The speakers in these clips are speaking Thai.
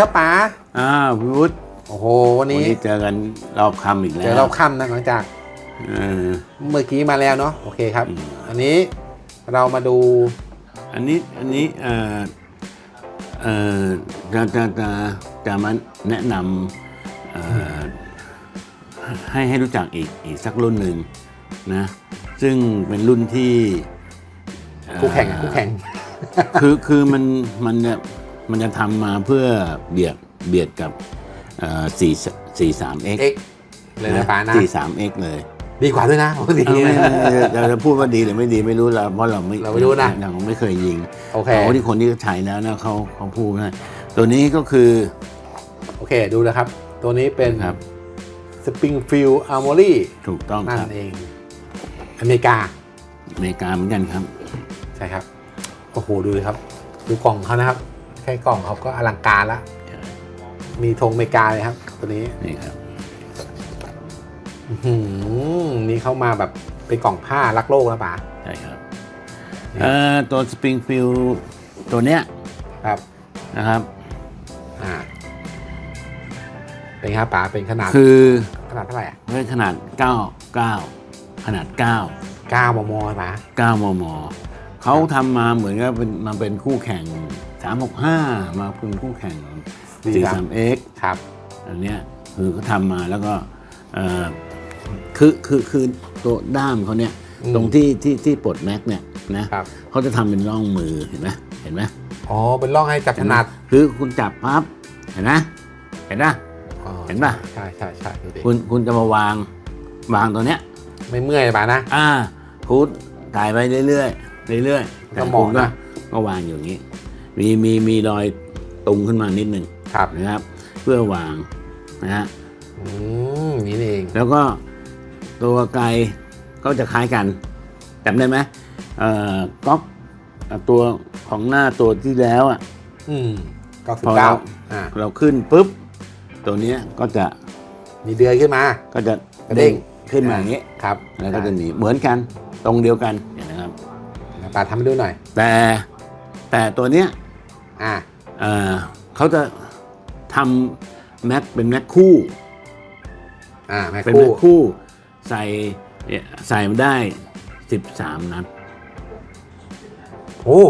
ครับป๋าอ้าวพี่วุฒิโอ้โห วันวันนี้นี้เจอกันรอบค่ำอีกแล้เจวอเราค่ำนะหลังจากเออ เมื่อกี้มาแล้วเนาะโอเคครับ อืม อันนี้เรามาดูอันนี้อันนี้เอ่อเอ่อจะจะจะจะมาแนะนำเอ่อให้ให้รู้จักอีกอีกสักรุ่นหนึ่งนะ ซึ่งเป็นรุ่นที่เอ่อ คู่แข่งอะคู่แข่ง คือคือมันมันเนี่ย มันจะทำมาเพื่อเบียดเบียดกับสี่สี่สาม x X เลยนะป๋านะสี่สาม x เลย ดีกว่าด้วยนะปกติเอาไม่ไม่ไม่เราจะพูดว่าดีหรือไม่ดีไม่รู้เราเพราะเราไม่เราไม่รู้นะเราไม่เคยยิงโอเคเขาที่คนที่ใช้แล้วนะเขาเขาพูดนะตัวนี้ก็คือ โอเคดูนะครับ ตัวนี้เป็นครับ Springfield Armory ถูกต้องนั่คนรับเอง อเมริกา อเมริกาเหมือนกันครับ ใช่ครับ โอ้โห ดูเลยครับ ดูกล่องเขานะครับ แค่กล่องเขาก็อลังการละมีธงอเมริกาเลยครับ ตัวนี้นี่ครับอื้อหือนี่เข้ามาแบบเป็นกล่องผ้ารักโลกแล้วป๋าใช่ครับเอ่อตัวสปริงฟิลตัวเนี้ยครับนะครับอ่าเป็นไงครับป๋าเป็นขนาดคือขนาดเท่าไหร่อะด้วยขนาด 9 9 ขนาด 9 9มมป๋า9มมเขาทำมาเหมือนกับเป็นมาเป็นคู่แข่ง 365 มาเป็นคู่แข่ง 43x ครับอันเนี้ยคือเขาทำมาแล้วก็เอ่อคือคือคือตัวด้ามเขาเนี่ยอืมตรงที่ที่ที่ปลดแม็กเนี่ยนะครับเขาจะทำเป็นร่องมือเห็นไหมเห็นไหมอ๋อเป็นร่องให้จับถนัดคือคุณจับปั๊บเห็นไหมเห็นปะอ๋อเห็นปะใช่ใช่ใช่ดูดิคุณคุณจะมาวางวางตัวเนี้ย ไม่เมื่อยป๋านะ อ่าคุณถ่ายไปเรื่อยๆเรื่อยๆก็แต่มองคุณก็นะก็วางอยู่อย่างนี้ มีมีมีรอยตุงขึ้นมานิดหนึ่งครับนะครับ เพื่อวางนะฮะอืมนี่เอง แล้วก็ตัวไกลก็จะคล้ายกันจำได้ไหมเอ่อก๊อกเอ่อตัวของหน้าตัวที่แล้วอะอืมเก้าสิบพอเก้าเราอ่าเราขึ้นปุ๊บ ตัวเนี้ยก็จะมีเดือยขึ้นมา ก็จะกระเด้ง ขึ้นมาอย่างนี้ครับแล้วก็จะหนีเหมือนกันตรงเดียวกันเห็นนะครับอ่าป๋าทำให้ดูหน่อย แต่แต่ตัวเนี้ย อ่าเอ่อเขาจะทำแม็กเป็นแม็กคู่ อ่าแม่เป็นคู่แม็กคู่ ใส่เนี่ยใส่มาได้ 13 นัด โอ้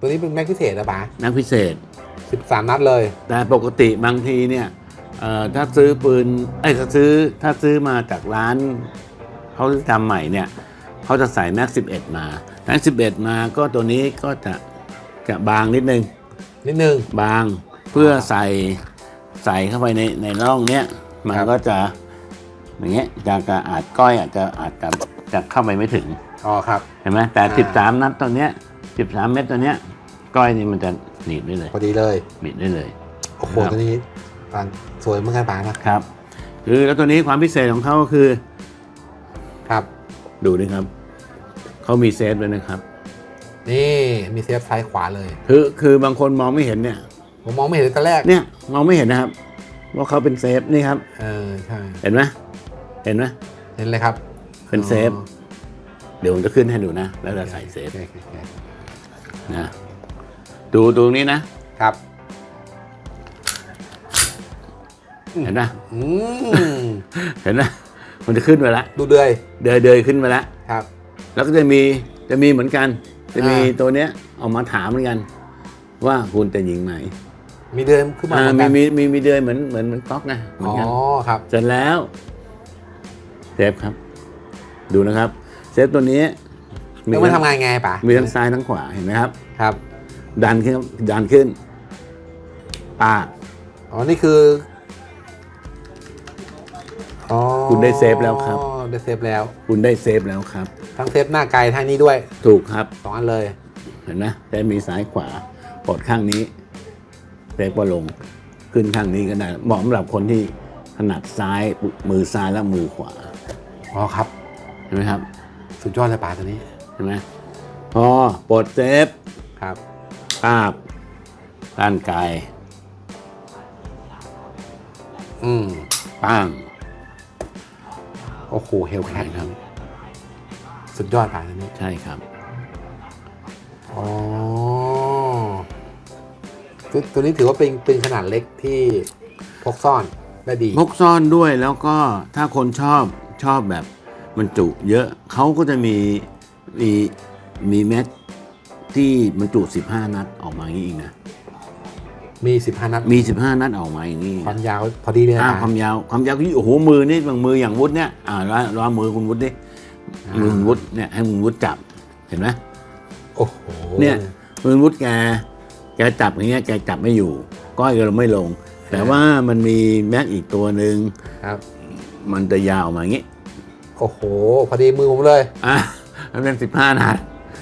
ตัวนี้เป็นแม็กพิเศษนะป๋านักพิเศษ สิบสามนัดเลย แต่ปกติบางทีเนี่ยเอ่อถ้าซื้อปืนไอ้ยถ้าซื้อถ้าซื้อมาจากร้านเขาทำใหม่เนี่ยเขาจะใส่แม็ก11 มาแม็ก11 มาก็ตัวนี้ก็จะจะบางนิดนึง นิดนึง บางเพื่อใส่ใส่เข้าไปในในร่องเนี้ยมันครับก็จะอย่างเงี้ยจะกระอาจก้อยอาจจะอาจจะจะเข้าไปไม่ถึงอ๋อครับเห็นไหมแต่อ่า13 นัดตัวเนี้ย 13 เม็ดตัวเนี้ย ก้อยนี่มันจะหนีบได้เลยพอดีเลยบิดได้เลยโอ้โหครับตัวนี้ปานสวยเหมือนกันป๋านะครับ คือแล้วตัวนี้ความพิเศษของเขาก็คือ ครับ ดูนี่ครับเขามีเซฟเลยนะครับ นี่มีเซฟซ้ายขวาเลย คือคือบางคนมองไม่เห็นเนี่ย ผมมองไม่เห็นตั้งแต่แรกเนี่ยมองไม่เห็นนะครับว่าเขาเป็นเซฟนี่ครับ เออใช่เห็นไหมเห็นไหมเห็นเลยครับ เป็นเซฟ เดี๋ยวผมจะขึ้นให้ดูนะ แล้วจะใส่เซฟโอคโอเคนะดูตรงนี้นะครับ เห็นไหมอืมเห็นไหมมันจะขึ้นไปละดูเดือยเดยเดยขึ้นไปละครับ แล้วก็จะมีจะมีเหมือนกัน จะมีอ่าตัวเนี้ยเออกมาถามเหมือนกัน ว่าคุณจะยิงไหนมีเดือยขึ้นมาอ่าเหมือนมีกันมีมีมีเดยเหมือนเหมือนเหมือนก๊อกนะเหมืออ๋นอกัน ครับ เสร็จแล้วเซฟครับ ดูนะครับเซฟตัวนี้แล้วมันทำงานไงป๋ามีทั้งซ้ายทั้งขวาเห็นไหมครับ ครับ ดันขึ้นดันขึ้น ปาดอ๋อ นี่คือ อ๋อคุณได้เซฟแล้วครับ ได้เซฟแล้ว คุณได้เซฟแล้วครับ ทั้งเซฟหน้าไกลทั้งนี้ด้วยถูกครับสองอันเลย เห็นไหมแต่มีซ้ายขวาปลดข้างนี้เซฟก็ลงขึ้นข้างนี้ก็ได้เหมาะสำหรับคนที่ถนัดซ้ายมือซ้ายและมือขวาอ๋อครับ เห็นไหมครับ สุดยอดเลยป๋าตัวนี้เห็นไหมพอปลดเซฟครับภาพด้านไกลอืมป้าง โอ้โหเฮลแคทครับ สุดยอดป๋าตัวนี้ใช่ครับ อ๋อตัวตัวนี้ถือว่าเป็นปืนขนาดเล็กที่พกซ่อนได้ดี พกซ่อนด้วยแล้วก็ถ้าคนชอบชอบแบบมันจุเยอะเขาก็จะมีมีมีแม็กที่มันจุ 15 นัดออกมาอย่างนี้อีกนะ มี 15 นัด มี 15 นัดออกมาอย่างนี้ความยาวพอดีเลยอ่านะความยาวความยาวที่โอ้โหมือนี่บางมืออย่างวุฒิเนี่ยอ่าล้ล้อมือคุณวุฒิดิอ่ามืมือคุณวุฒิเนี่ยให้คุณวุฒิจับเห็นไหมโอ้โหเนี่ยมือคุณวุฒิแกแกจับอย่างเงี้ยแกจับไม่อยู่ ก้อยก็ไม่ลง แต่ว่ามันมีแม็กอีกตัวหนึ่งครับ มันจะยาวออกมาอย่างงี้โอ้โห พอดีมือผมเลยอะมันเป็นสิบห้านัด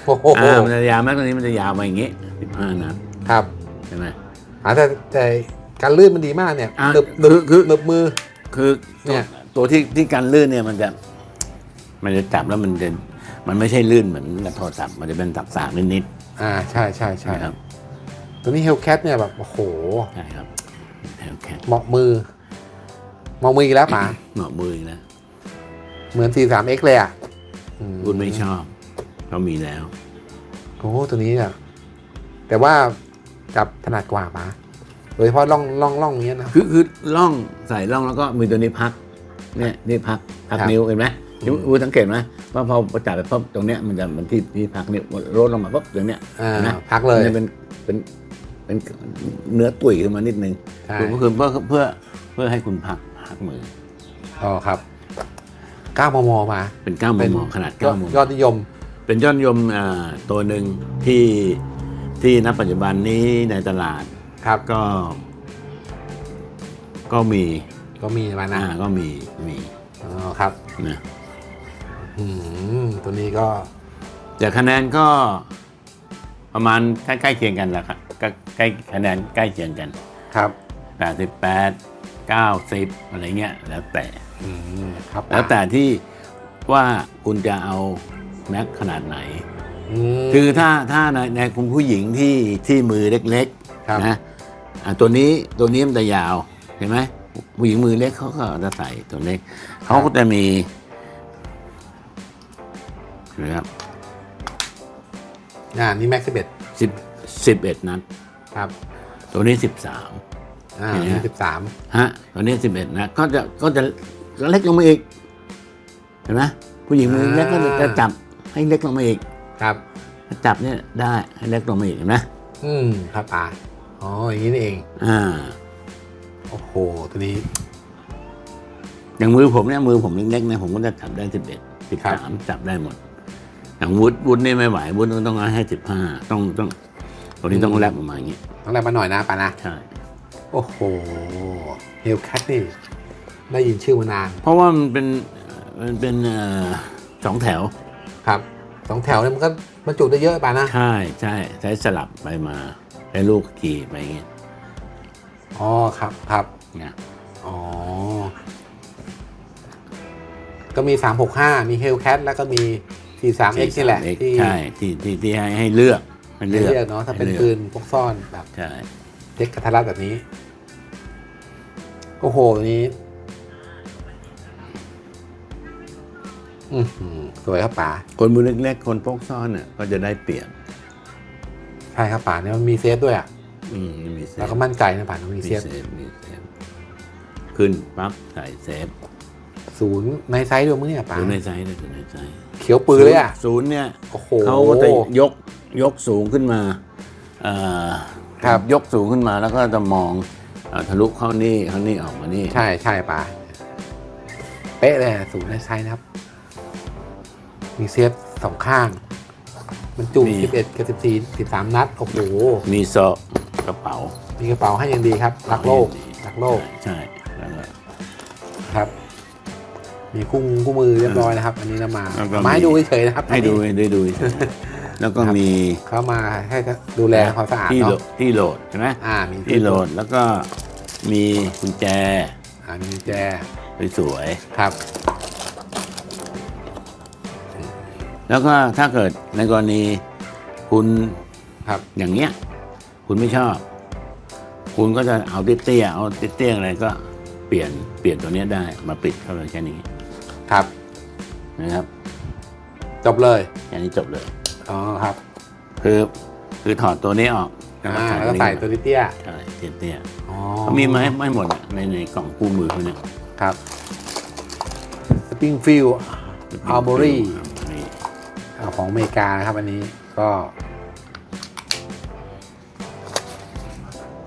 โอ้โหอ่ามันจะยาวแม็กตัวนี้มันจะยาวมาอย่างงี้สิบห้านัดครับใช่ไหม อ่าแต่แต่การลื่นมันดีมากเนี่ยอะหนึบหนึบคือคือ หนึบมือ คือเนี่ย ตัวที่ที่การลื่นเนี่ยมันจะ มันจะจับแล้วมันจะมันไม่ใช่ลื่นเหมือนกับโทรศัพท์มันจะเป็นสับสากนิดอ่าใช่ใช่ๆใช่นะครับตัวนี้เฮลแคทเนี่ยแบบ โอ้โหใช่ครับโอเคเหมาะมือเหมาะมืออีกแล้วป๋าเหมาะมือนะเหมือน 43X เลยอะอืคุณไม่ชอบเขามีแล้ว โอ้โหตัวนี้อะแต่ว่า จับถนัดกว่าป๋าโดยเฉพาะล่องล่องล่องอย่างเงี้ยนะ คือคือล่องใส่ล่องแล้วก็มีตัวนี้พัก เนี่ยนี่พักพักครับนิ้วเห็นไหมอืมคุณสังเกตไหมว่าพอประจับไปปุ๊บตรงเนี้ยมันจะมันที่ที่พักนิ้วลดลงมาปุ๊บตรงเนี้ยอ่าเห็นไหมพักเลยมันจะเป็นเป็นเป็นเนื้อตุ๋ยขึ้นมานิดนึงใช่คือเพื่อเพื่อเพื่อให้คุณพักพักมืออ๋อครับ9มมมา เป็น9มเป็นมขนาดยอด9มมยอดนิยม เป็นยอดนิยมอ่าตัวหนึ่งที่ ที่ณปัจจุบันนี้ในตลาดครับก็ ก็มีก็มีมานะอ่าก็มีมีอ๋อครับนะอืมตัวนี้ก็แต่คะแนนก็ประมาณใกล้ๆเคียงกันแหละครับใกล้ใกล้คะแนนใกล้เคียงกันครับ88 90 อะไรเงี้ยแล้วแต่อืมครับแล้วแต่ที่ว่าคุณจะเอาแม็กขนาดไหนอืม คือถ้าถ้าในในคุณผู้หญิงที่ที่มือเล็กครับ ๆนะอะตัวนี้ตัวนี้มันจะยาวเห็นไหมผู้หญิงมือเล็กเขาก็จะใส่ตัวเล็กเขาก็จะมีนะครับอ่านี่แม็กซ์เบ็ดสิบสิบเอ็ดนัดครับตัวนี้สิบสาม อ่าเห็นไหม นี่สิบสามฮะตัวนี้สิบเอ็ดนัดก็จะก็จะเล็กลงมาอีกเห็นไหมผู้หญิงมือเล็กก็จะจับให้เล็กลงมาอีก ครับถ้าจับเนี่ยได้ให้เล็กลงมาอีกเห็นไหมอืมครับป๋าอ๋ออย่างนี้นี่เอง อ่า โอ้โหตัวนี้ อย่างมือผมเนี่ยมือผมเล็กๆเนี่ยผมก็จะจับได้สิบเอ็ดสิบครัสามบจับได้หมด อย่างวุฒิวุฒินี่ไม่ไหววุฒิต้องให้สิบห้าต้องต้องตัวนี้ต้องแลบออกมาอย่างนี้ต้องแรงมาหน่อยนะป๋านะใช่โอ้โหเฮลแคทนี่ได้ยินชื่อมานาน เพราะว่ามันเป็นมันเป็นเอ่อสองแถวครับ สองแถวเนี่ยมันก็บรรจุได้เยอะป๋านะ ใช่ใช่ใช้สลับไปมาให้ลูกขี่ไปอย่างเงี้ยอ๋อครับครับนะอ๋อ ก็มี365มี Hellcat แล้วก็มี 43X นี่แหละ ที่ใช่ที่ที่ที่ให้ให้เลือกให้ให้เลือกเรียกเนาะถ้าเป็นให้ลือกปืนพกซ่อนแบบใช่เล็กกระทัดรัดแบบนี้ โอ้โหตัวนี้ สวยครับป๋าคนมือเล็กๆ คนพกซ่อนเนี่ยก็จะได้เปรียบใช่ครับป๋าเนี่ยมันมีเซฟด้วยอะอืมมีเซฟแล้วก็มั่นใจนะป๋ามันมีมีเซเซฟฟมีเซฟขึ้นปั๊บใส่เซฟศูนย์ในไซส์ด้วยมั้งเนี่ยป๋าศูนย์ในไซส์เลยศูนย์ในไซส์เขียวปืนเลยอะศูนย์เนี่ย โอ้โห เขาก็จะยกยกสูงขึ้นมาเอ่อครับ ยกสูงขึ้นมาแล้วก็จะมองเอ่อทะลุเข้านี่เข้านี่ออกมานี่ ใช่ใช่ป๋าเป๊ะเลยอะศูนย์ในไซส์นะครับ มีเซฟสองข้าง มันจุ11 กับ 14 13 นัด โอ้โห มีโซะกระเป๋ามีกระเป๋าให้อยังดีครับ รักโลก รักโลกใช่แล้วก็ ครับ มีคู่มือคู่มือเรียบร้อยนะครับ อันนี้เรามาแล้วก็เอามาให้มีดูเฉยๆนะครับให้ดูอันนี้ได้ดูเฉยแล้วก็มีเขามาให้ดูแลความสะอาดที่โหลเนาะดที่โหลดใช่ไหมอ่า มีที่โหลดแล้วก็มีกุญแจอ่ามีกุญแจสวยครับ ๆ แล้วก็ถ้าเกิดในกรณีคุณครับอย่างเงี้ย คุณไม่ชอบ คุณก็จะเอาเตี้ยๆเอาเตี้ยๆอะไรก็เปลี่ยนเปลี่ยนตัวเนี้ยได้มาปิดเข้าไปแค่นี้ครับนะครับ จบเลยแค่นี้จบเลยอ๋อครับคือคือถอดตัวนี้ออกอ่าแล้วก็ใส่ตัวเตี้ยใช่เตี้ยๆอ๋อๆเขามีมาให้ไม่หมดอะในในกล่องคู่มือเขาเนี่ยครับ สปริงฟิลอาร์บอรี่นี่ ของอเมริกานะครับ อันนี้ก็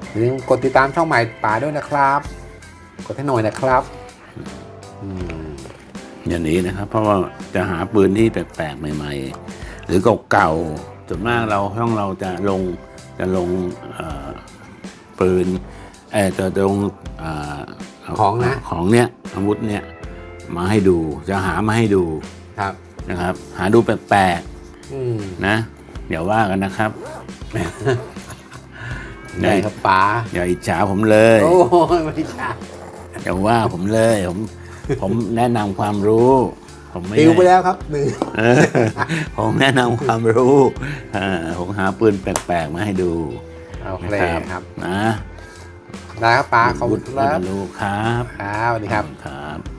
อย่าลืมกดติดตามช่องใหม่ป่าด้วยนะครับ กดให้หน่อยนะครับอืมอย่างนี้นะครับ เพราะว่าจะหาปืนที่แปลกๆใหม่ ๆ หรือเก่าๆส่วนมากเราช่องเราจะลงจะลงเอ่อปืนเออจะลงเอ่อของนะของเนี้ยอาวุธเนี้ยมาให้ดูจะหามาให้ดูครับ นะครับ หาดูแปลกอืมๆนะอย่าว่ากันนะครับได้ครับป๋าอย่าอิจฉาผมเลย โอ้ยไม่ใช่อย่าว่าผมเลยผมผมแนะนำความรู้ ผมไม่ติวไปได้แล้วครับหนึ่งเออผมแนะนำความรู้อ่าผมหาปืนแปลกๆมาให้ดูโอเคนะครับนะได้ครับป๋าขอบคุณควุรับฒิรู้ครับครับสวัสดีครับครับ